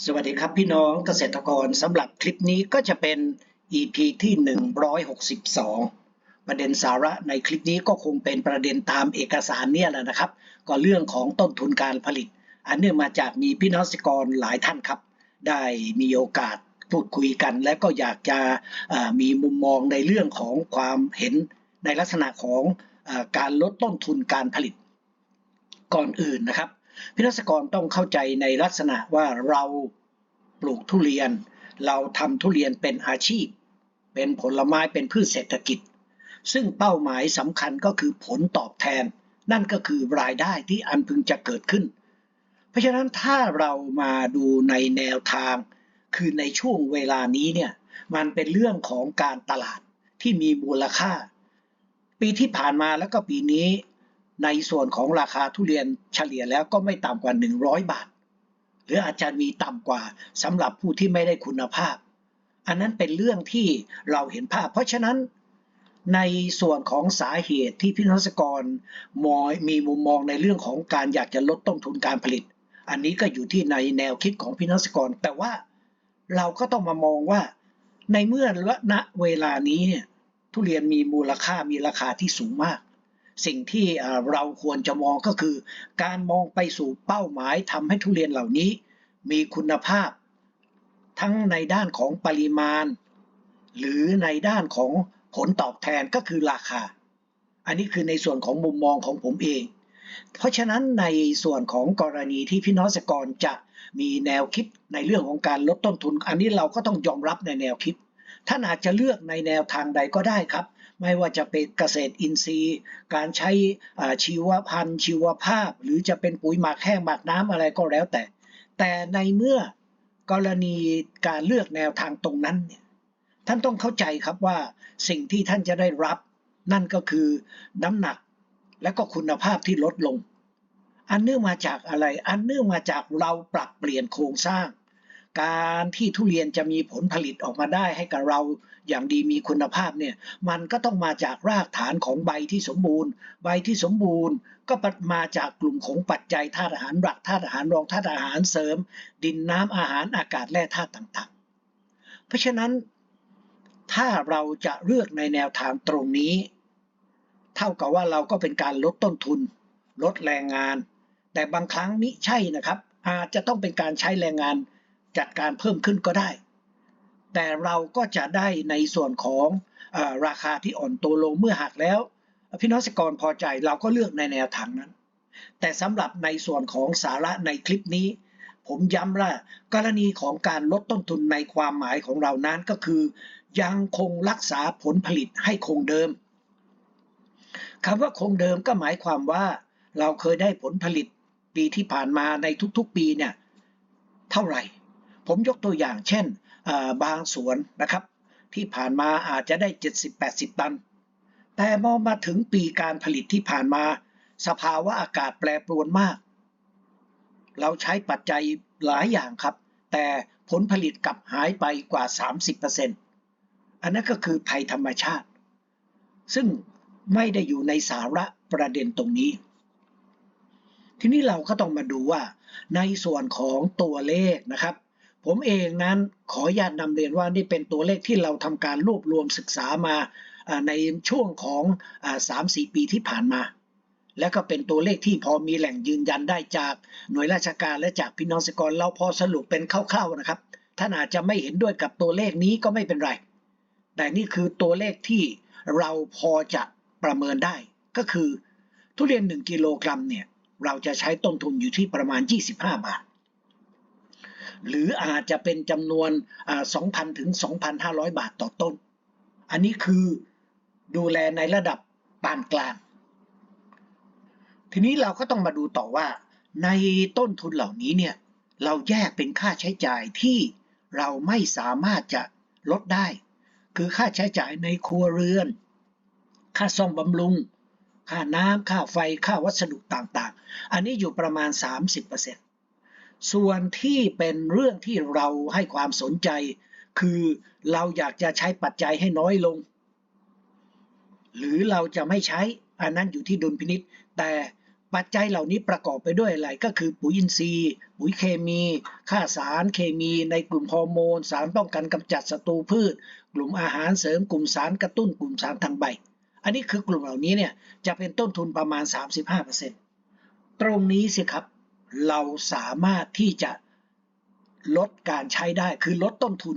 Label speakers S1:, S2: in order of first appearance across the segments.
S1: สวัสดีครับพี่น้องเกษตรกรสำหรับคลิปนี้ก็จะเป็น EP ที่ 162 ประเด็นสาระในคลิปนี้ก็คงเป็นประเด็นตามเอกสารเนี่ยแหละนะครับ ก็เรื่องของต้นทุนการผลิต อันเนื่องมาจากมีพี่น้องเกษตรกรหลายท่านครับ ได้มีโอกาสพูดคุยกัน และก็อยากจะมีมุมมองในเรื่องของความเห็นในลักษณะของอการลดต้นทุนการผลิตก่อนอื่นนะครับ พี่นักษกรต้องเข้าใจในลักษณะว่าเราปลูกทุเรียน เราทำทุเรียนเป็นอาชีพ เป็นผลไม้เป็นพืชเศรษฐกิจ ซึ่งเป้าหมายสำคัญก็คือผลตอบแทน นั่นก็คือรายได้ที่อันพึงจะเกิดขึ้น เพราะฉะนั้นถ้าเรามาดูในแนวทาง คือในช่วงเวลานี้เนี่ยมันเป็นเรื่องของการตลาดที่มีมูลค่า ปีที่ผ่านมาแล้วก็ปีนี้ ในส่วนของราคาทุเรียนเฉลี่ยแล้วก็ไม่ต่ำกว่า 100 บาท หรืออาจจะมีต่ำกว่าสำหรับผู้ที่ไม่ได้คุณภาพ อันนั้นเป็นเรื่องที่เราเห็นภาพ เพราะฉะนั้นในส่วนของสาเหตุที่พี่นศกรมองมีมุมมองในเรื่องของการอยากจะลดต้นทุนการผลิต อันนี้ก็อยู่ที่ในแนวคิดของพี่นศกร แต่ว่าเราก็ต้องมามองว่า ในเมื่อณเวลานี้เนี่ยทุเรียนมีมูลค่ามีราคาที่สูงมาก สิ่งที่เราควรจะมองก็คือ การมองไปสู่เป้าหมายทำให้ทุเรียนเหล่านี้ มีคุณภาพ ทั้งในด้านของปริมาณ หรือในด้านของผลตอบแทนก็คือราคา อันนี้คือในส่วนของมุมมองของผมเอง เพราะฉะนั้นในส่วนของกรณีที่พี่น้องเกษตรกรจะมีแนวคิดในเรื่องของการลดต้นทุน อันนี้เราก็ต้องยอมรับในแนวคิด ท่านอาจจะเลือกในแนวทางใดก็ได้ครับ ไม่ว่าจะเป็นเกษตรอินทรีย์ การใช้ชีวพันธุ์ ชีวภาพ หรือจะเป็นปุ๋ยหมักแห้งหมักน้ำอะไรก็แล้วแต่ แต่ในเมื่อกรณีการเลือกแนวทางตรงนั้นเนี่ยท่านต้องเข้าใจครับว่าสิ่งที่ท่านจะได้รับ นั่นก็คือน้ำหนักและก็คุณภาพที่ลดลง อันเนื่องมาจากอะไร อันเนื่องมาจากเราปรับเปลี่ยนโครงสร้าง การที่ทุเรียนจะมีผลผลิตออกมาได้ให้กับเรา อย่างดีมีคุณภาพเนี่ยมันก็ต้องมาจากรากฐานของใบที่สมบูรณ์ ใบที่สมบูรณ์ก็มาจากกลุ่มของปัจจัยธาตุอาหารหลักธาตุอาหารรองธาตุอาหารเสริม ดินน้ำอาหารอากาศแร่ธาตุต่างๆ เพราะฉะนั้นถ้าเราจะเลือกในแนวทางตรงนี้ เท่ากับว่าเราก็เป็นการลดต้นทุน ลดแรงงาน แต่บางครั้งมิใช่นะครับ อาจจะต้องเป็นการใช้แรงงานจัดการเพิ่มขึ้นก็ได้ แต่เราก็จะได้ในส่วนของอราคาที่อ่อนตัวลงเมื่อหักแล้ว พี่น้องเกรพอใจเราก็เลือกในแนวทางนั้น แต่สำหรับในส่วนของสาระในคลิปนี้ ผมย้ำว่ากรณีของการลดต้นทุนในความหมายของเรานั้นก็คือ ยังคงรักษาผลผลิตให้คงเดิมคำว่าคงเดิมก็หมายความว่า เราเคยได้ผลผลิตปีที่ผ่านมาในทุกๆปีเนี่ยเท่าไหร่ ผมยกตัวอย่างเช่น บางสวนนะครับ ที่ผ่านมาอาจจะได้ 70-80 ตัน แต่มองมาถึงปีการผลิตที่ผ่านมา สภาวะอากาศแปรปรวนมาก เราใช้ปัจจัยหลายอย่างครับ แต่ผลผลิตกลับหายไปกว่า 30%อันนั้นก็คือภัยธรรมชาติ ซึ่งไม่ได้อยู่ในสาระประเด็นตรงนี้ ทีนี้เราก็ต้องมาดูว่าในส่วนของตัวเลขนะครับ ผมเองนั้นขออนุญาตนำเรียนว่านี่เป็นตัวเลขที่เราทำการรวบรวมศึกษามาในช่วงของสามสี่ปีที่ผ่านมา และก็เป็นตัวเลขที่พอมีแหล่งยืนยันได้จากหน่วยราชการและจากพี่น้องเกษตรกรเราพอสรุปเป็นคร่าวๆนะครับ ท่านอาจจะไม่เห็นด้วยกับตัวเลขนี้ก็ไม่เป็นไร แต่นี่คือตัวเลขที่เราพอจะประเมินได้ ก็คือทุเรียน 1 กิโลกรัมเนี่ยเราจะใช้ต้นทุนอยู่ที่ประมาณ 25 บาท หรืออาจจะเป็นจำนวน 2,000 ถึง 2,500 บาทต่อต้น อันนี้คือดูแลในระดับปานกลาง ทีนี้เราก็ต้องมาดูต่อว่า ในต้นทุนเหล่านี้เนี่ย เราแยกเป็นค่าใช้จ่ายที่เราไม่สามารถจะลดได้ คือค่าใช้จ่ายในครัวเรือน ค่าซ่อมบำรุง ค่าน้ำค่าไฟ ค่าวัสดุต่างๆ อันนี้อยู่ประมาณ 30% ส่วนที่เป็นเรื่องที่เราให้ความสนใจ คือเราอยากจะใช้ปัจจัยให้น้อยลง หรือเราจะไม่ใช้อันนั้นอยู่ที่ดุลพินิษแต่ปัจจัยเหล่านี้ประกอบไปด้วยอะไรก็คือปุ๋ยอินทรีย์ ปุ๋ยเคมีค่าสารเคมีในกลุ่มฮอร์โมน สารป้องกันกำจัดศัตรูพืช กลุ่มอาหารเสริมกลุ่มสารกระตุ้นกลุ่มสารทางใบ อันนี้คือกลุ่มเหล่านี้เนี่ยจะเป็นต้นทุนประมาณ 35%ตรงนี้สิครับ เราสามารถที่จะลดการใช้ได้คือลดต้นทุน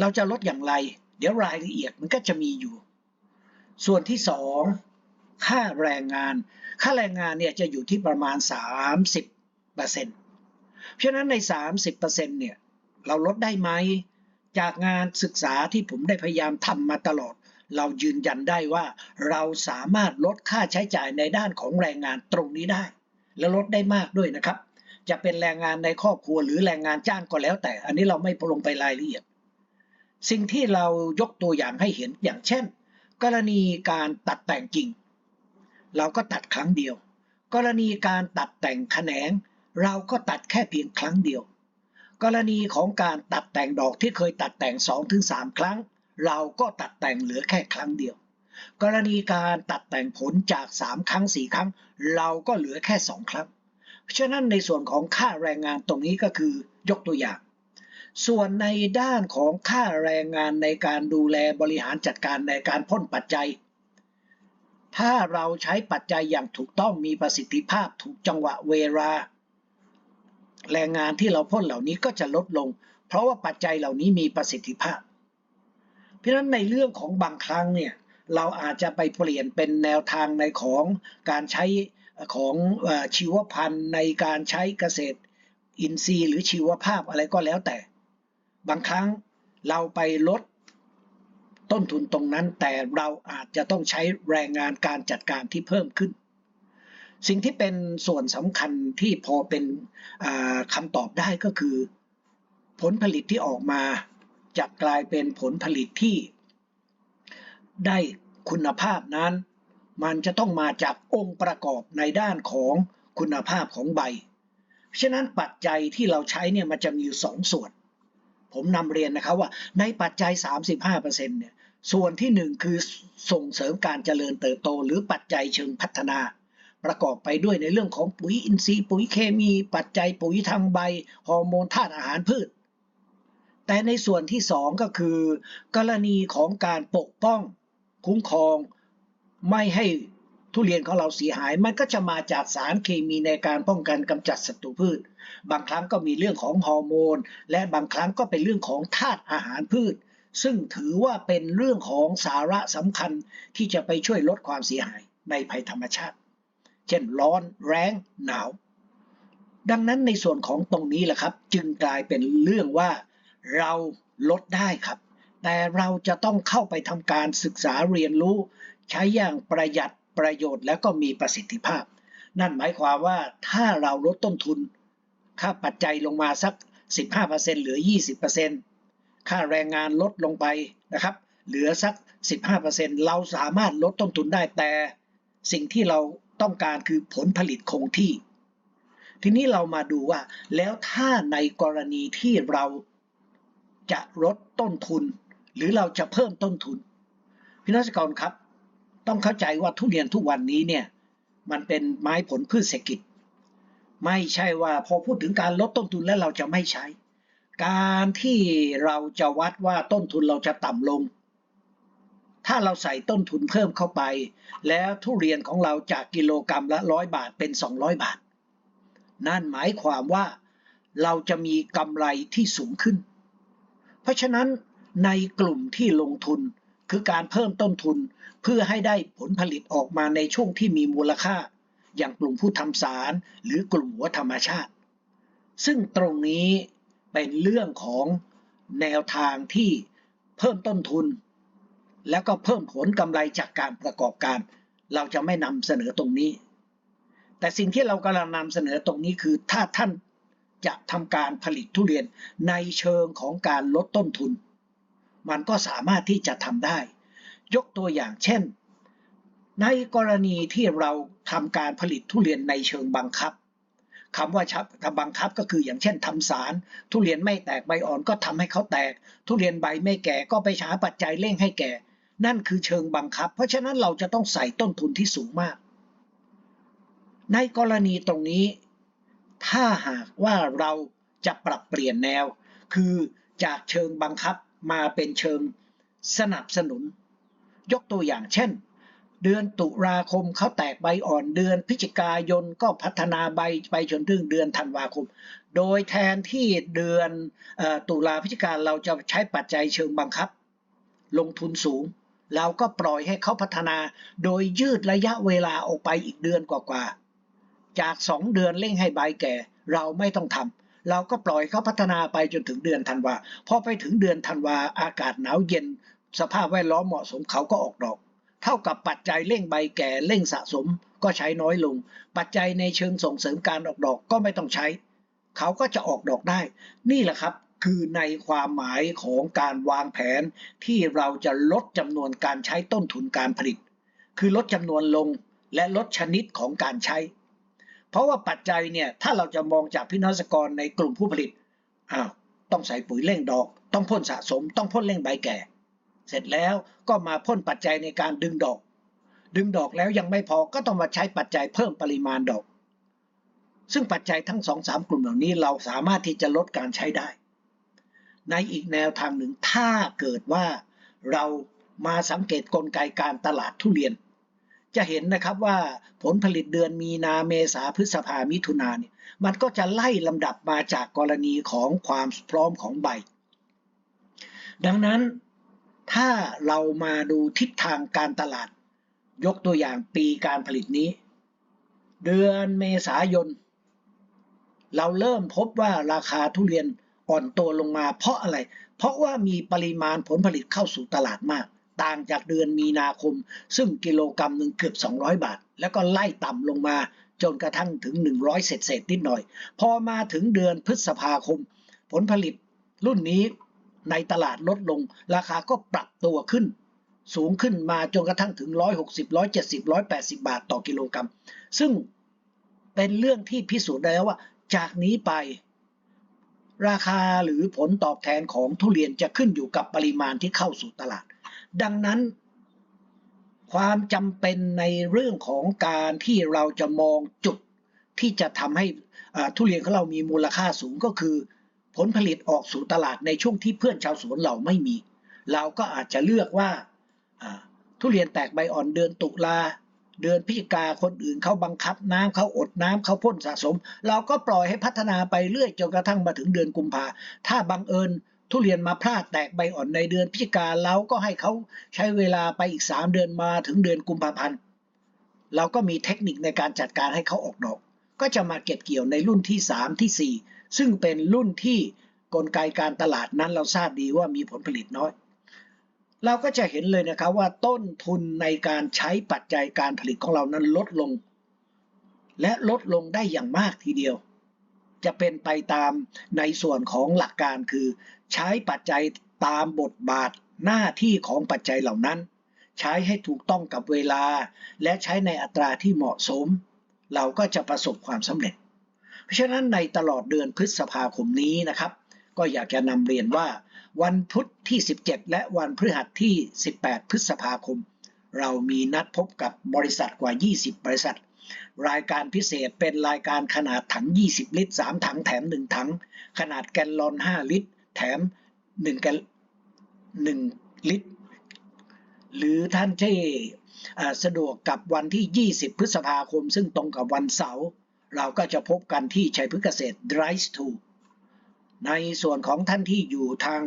S1: เราจะลดอย่างไร เดี๋ยวรายละเอียดมันก็จะมีอยู่ ส่วนที่สองค่าแรงงาน ค่าแรงงานเนี่ยจะอยู่ที่ประมาณ 30%เพราะฉะนั้นใน 30%เนี่ยเราลดได้ไหม จากงานศึกษาที่ผมได้พยายามทำมาตลอด เรายืนยันได้ว่าเราสามารถลดค่าใช้จ่ายในด้านของแรงงานตรงนี้ได้ และลดได้มากด้วยนะครับ จะเป็นแรงงานในครอบครัวหรือแรงงานจ้างก็แล้วแต่ อันนี้เราไม่ลงไปรายละเอียด สิ่งที่เรายกตัวอย่างให้เห็นอย่างเช่น กรณีการตัดแต่งกิ่ง เราก็ตัดครั้งเดียว กรณีการตัดแต่งแขนง เราก็ตัดแค่เพียงครั้งเดียว กรณีของการตัดแต่งดอกที่เคยตัดแต่ง2-3ครั้ง เราก็ตัดแต่งเหลือแค่ครั้งเดียว กรณีการตัดแต่งผลจาก 3 ครั้ง 4 ครั้ง เราก็เหลือแค่ 2 ครั้งเพราะฉะนั้นในส่วนของค่าแรงงานตรงนี้ก็คือยกตัวอย่าง ส่วนในด้านของค่าแรงงานในการดูแลบริหารจัดการในการพ่นปัจจัย ถ้าเราใช้ปัจจัยอย่างถูกต้องมีประสิทธิภาพถูกจังหวะเวลาแรงงานที่เราพ่นเหล่านี้ก็จะลดลง เพราะว่าปัจจัยเหล่านี้มีประสิทธิภาพ เพราะฉะนั้นในเรื่องของบางครั้งเนี่ย เราอาจจะไปเปลี่ยนเป็นแนวทางในของการใช้ของอชีวพันธุ์ในการใช้เกษตรอินทรีย์หรือชีวภาพอะไรก็แล้วแต่ บางครั้งเราไปลดต้นทุนตรงนั้น แต่เราอาจจะต้องใช้แรงงานการจัดการที่เพิ่มขึ้น สิ่งที่เป็นส่วนสำคัญที่พอเป็นคำตอบได้ก็คือ ผลผลิตที่ออกมาจะกลายเป็นผลผลิตที่ได้ คุณภาพนั้น มันจะต้องมาจากองค์ประกอบในด้านของคุณภาพของใบ ฉะนั้นปัจจัยที่เราใช้เนี่ยมันจะมีอยู่สองส่วน ผมนำเรียนนะครับว่าในปัจจัย 35%เนี่ยส่วนที่หนึ่งคือส่งเสริมการเจริญเติบโต หรือปัจจัยเชิงพัฒนา ประกอบไปด้วยในเรื่องของปุ๋ยอินทรีย์ปุ๋ยเคมี ปัจจัยปุ๋ยทางใบฮอร์โมนธาตุอาหารพืช แต่ในส่วนที่สองก็คือ กรณีของการปกป้อง คุ้มครองไม่ให้ทุเรียนของเราเสียหาย มันก็จะมาจากสารเคมีในการป้องกันกำจัดศัตรูพืช บางครั้งก็มีเรื่องของฮอร์โมน และบางครั้งก็เป็นเรื่องของธาตุอาหารพืช ซึ่งถือว่าเป็นเรื่องของสาระสำคัญที่จะไปช่วยลดความเสียหายในภัยธรรมชาติ เช่นร้อนแรงหนาว ดังนั้นในส่วนของตรงนี้แหละครับ จึงกลายเป็นเรื่องว่าเราลดได้ครับ แต่เราจะต้องเข้าไปทำการศึกษาเรียนรู้ ใช้อย่างประหยัดประโยชน์และก็มีประสิทธิภาพ นั่นหมายความว่าถ้าเราลดต้นทุน ค่าปัจจัยลงมาสัก 15%เหลือ 20%ค่าแรงงานลดลงไปนะครับ เหลือสัก 15%เราสามารถลดต้นทุนได้แต่ สิ่งที่เราต้องการคือผลผลิตคงที่ ทีนี้เรามาดูว่า แล้วถ้าในกรณีที่เราจะลดต้นทุน หรือเราจะเพิ่มต้นทุนพี่นักกรครับ ต้องเข้าใจว่าทุเรียนทุกวันนี้เนี่ยมันเป็นไม้ผลพืชเศรษฐกิจ ไม่ใช่ว่าพอพูดถึงการลดต้นทุนแล้วเราจะไม่ใช้ การที่เราจะวัดว่าต้นทุนเราจะต่ำลง ถ้าเราใส่ต้นทุนเพิ่มเข้าไป แล้วทุเรียนของเราจากกิโลกรรัมละร้อยบาทเป็น 200 บาท นั่นหมายความว่าเราจะมีกำไรที่สูงขึ้น เพราะฉะนั้น ในกลุ่มที่ลงทุน คือการเพิ่มต้นทุนเพื่อให้ได้ผลผลิตออกมาในช่วงที่มีมูลค่า อย่างกลุ่มผู้ทำสาร หรือกลุ่มหัวธรรมชาติ ซึ่งตรงนี้เป็นเรื่องของแนวทางที่เพิ่มต้นทุน แล้วก็เพิ่มผลกำไรจากการประกอบการ เราจะไม่นำเสนอตรงนี้ แต่สิ่งที่เรากำลังนำเสนอตรงนี้คือถ้าท่านจะทำการผลิตทุเรียนในเชิงของการลดต้นทุน มันก็สามารถที่จะทำได้ ยกตัวอย่างเช่น ในกรณีที่เราทำการผลิตทุเรียนในเชิงบังคับคำว่าทำบังคับก็คืออย่างเช่นทำสาร ทุเรียนไม่แตกใบอ่อนก็ทำให้เขาแตก ทุเรียนใบไม่แก่ก็ไปหาปัจจัยเร่งให้แก่ นั่นคือเชิงบังคับ เพราะฉะนั้นเราจะต้องใส่ต้นทุนที่สูงมาก ในกรณีตรงนี้ ถ้าหากว่าเราจะปรับเปลี่ยนแนว คือจากเชิงบังคับ มาเป็นเชิงสนับสนุน ยกตัวอย่างเช่น เดือนตุลาคมเขาแตกใบอ่อนเดือนพฤศจิกายนก็พัฒนาใบไปจนถึงเดือนธันวาคม โดยแทนที่เดือนตุลาพฤศจิกาเราจะใช้ปัจจัยเชิงบังคับ ลงทุนสูงเราก็ปล่อยให้เขาพัฒนา โดยยืดระยะเวลาออกไปอีกเดือนกว่าๆ จาก 2 เดือนเร่งให้ใบแก่ เราไม่ต้องทำ เราก็ปล่อยเขาพัฒนาไปจนถึงเดือนธันวาพอไปถึงเดือนธันวาอากาศหนาวเย็น สภาพแวดล้อมเหมาะสมเขาก็ออกดอก เท่ากับปัจจัยเร่งใบแก่เร่งสะสมก็ใช้น้อยลง ปัจจัยในเชิงส่งเสริมการออกดอกก็ไม่ต้องใช้ เขาก็จะออกดอกได้ นี่แหละครับคือในความหมายของการวางแผนที่เราจะลดจำนวนการใช้ต้นทุนการผลิต คือลดจำนวนลงและลดชนิดของการใช้ เพราะว่าปัจจัยเนี่ยถ้าเราจะมองจากพี่น้องเกษกรในกลุ่มผู้ผลิตอ้าวต้องใส่ปุ๋ยเร่งดอก ต้องพ่นสะสม ต้องพ่นเร่งใบแก่ เสร็จแล้วก็มาพ่นปัจจัยในการดึงดอก ดึงดอกแล้วยังไม่พอก็ต้องมาใช้ปัจจัยเพิ่มปริมาณดอก ซึ่งปัจจัยทั้งสองสามกลุ่มเหล่านี้เราสามารถที่จะลดการใช้ได้ ในอีกแนวทางหนึ่งถ้าเกิดว่าเรามาสังเกตกลไกการตลาดทุเรียน จะเห็นนะครับว่าผลผลิตเดือนมีนาเมษาพฤษภามิถุนาเนี่ยมันก็จะไล่ลำดับมาจากกรณีของความพร้อมของใบ ดังนั้นถ้าเรามาดูทิศทางการตลาด ยกตัวอย่างปีการผลิตนี้ เดือนเมษายน เราเริ่มพบว่าราคาทุเรียนอ่อนตัวลงมาเพราะอะไร เพราะว่ามีปริมาณผลผลิตเข้าสู่ตลาดมาก ต่างจากเดือนมีนาคม ซึ่งกิโลกรรัมหนึ่งเกือบ 200 บาท แล้วก็ไล่ต่ำลงมาจนกระทั่งถึง 100 เศษเศษนิดหน่อย พอมาถึงเดือนพฤษภาคม ผลผลิตรุ่นนี้ในตลาดลดลง ราคาก็ปรับตัวขึ้น สูงขึ้นมาจนกระทั่งถึง 160 170 180 บาทต่อกิโลกรรัม ซึ่งเป็นเรื่องที่พิสูจน์ได้แล้วว่า จากนี้ไป ราคาหรือผลตอบแทนของทุเรียนจะขึ้นอยู่กับปริมาณที่เข้าสู่ตลาด ดังนั้น ความจำเป็นในเรื่องของการที่เราจะมองจุดที่จะทำให้ทุเรียนของเรามีมูลค่าสูงก็คือ ผลผลิตออกสู่ตลาดในช่วงที่เพื่อนชาวสวนเราไม่มี เราก็อาจจะเลือกว่าทุเรียนแตกใบอ่อนเดือนตุลาเดือนพฤศจิกาคนอื่นเขาบังคับน้ำเขาอดน้ำเขาพ่นสะสม เราก็ปล่อยให้พัฒนาไปเรื่อยจนกระทั่งมาถึงเดือนกุมภาถ้าบังเอิญ ทุเรียนมาพลาดแตกใบอ่อนในเดือนพฤศจิกาเราก็ให้เขาใช้เวลาไปอีก 3 เดือนมาถึงเดือนกุมภาพันธ์เราก็มีเทคนิคในการจัดการให้เขาออกดอก ก็จะมาเก็บเกี่ยวในรุ่นที่ 3 ที่ 4 ซึ่งเป็นรุ่นที่กลไกการตลาดนั้นเราทราบดีว่ามีผลผลิตน้อย เราก็จะเห็นเลยนะครับว่าต้นทุนในการใช้ปัจจัยการผลิตของเรานั้นลดลง และลดลงได้อย่างมากทีเดียว จะเป็นไปตามในส่วนของหลักการคือ ใช้ปัจจัยตามบทบาทหน้าที่ของปัจจัยเหล่านั้น ใช้ให้ถูกต้องกับเวลา และใช้ในอัตราที่เหมาะสม เราก็จะประสบความสำเร็จ เพราะฉะนั้นในตลอดเดือนพฤษภาคมนี้นะครับ ก็อยากจะนำเรียนว่า วันพุธที่ 17 และวันพฤหัสที่ 18 พฤษภาคม เรามีนัดพบกับบริษัทกว่า 20 บริษัท รายการพิเศษเป็นรายการขนาดถัง 20 ลิตร 3 ถังแถม 1 ถัง ขนาดแกลลอน 5 ลิตร แถม1แกล1ลิตร หรือท่านที่สะดวกกับวันที่ 20 พฤษภาคม ซึ่งตรงกับวันเสาร์เราก็จะพบกันที่ชัยพฤกษ์เกษตร Drive to ในส่วนของท่านที่อยู่ทาง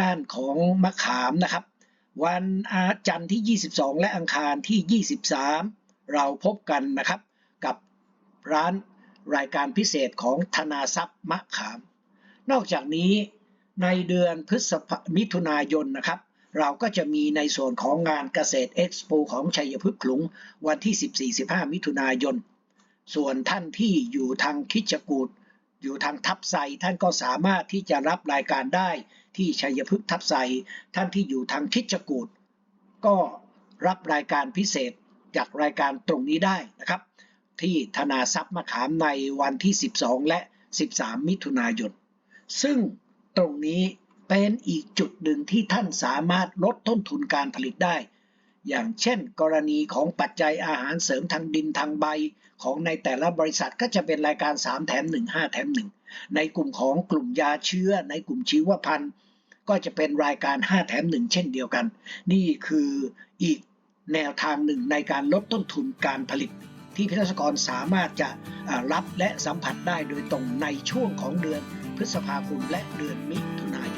S1: ด้านของมะขามนะครับ วันอาจันทร์ที่ 22 และอังคารที่ 23 เราพบกันนะครับ ร้านรายการพิเศษของธนาทรัพย์มะขาม นอกจากนี้ในเดือนพฤษภมิถุนายนนะครับ เราก็จะมีในส่วนของงานเกษตรเอ็กซ์โปของชัยพฤกษ์ขลุงวันที่ 14-15 มิถุนายน ส่วนท่านที่อยู่ทางคิดจกูดอยู่ทางทับไซท่านก็สามารถที่จะรับรายการได้ที่ชัยพฤกษ์ทับไซท่านที่อยู่ทางคิดจกูดก็รับรายการพิเศษจากรายการตรงนี้ได้นะครับ ที่ธนาทรัพย์มะขามในวันที่ 12 และ 13 มิถุนายน ซึ่งตรงนี้เป็นอีกจุดหนึ่งที่ท่านสามารถลดต้นทุนการผลิตได้ อย่างเช่น กรณีของปัจจัยอาหารเสริมทางดินทางใบ ของในแต่ละบริษัทก็จะเป็นรายการ 3 แถม 1 5 แถม 1 ในกลุ่มของกลุ่มยาเชื้อ ในกลุ่มชีวพันธุ์ ก็จะเป็นรายการ 5 แถม 1 เช่นเดียวกัน นี่คืออีกแนวทางหนึ่งในการลดต้นทุนการผลิต ที่เภสัชกรสามารถจะรับและสัมผัสได้โดยตรงในช่วงของเดือนพฤษภาคมและเดือนมิถุนายน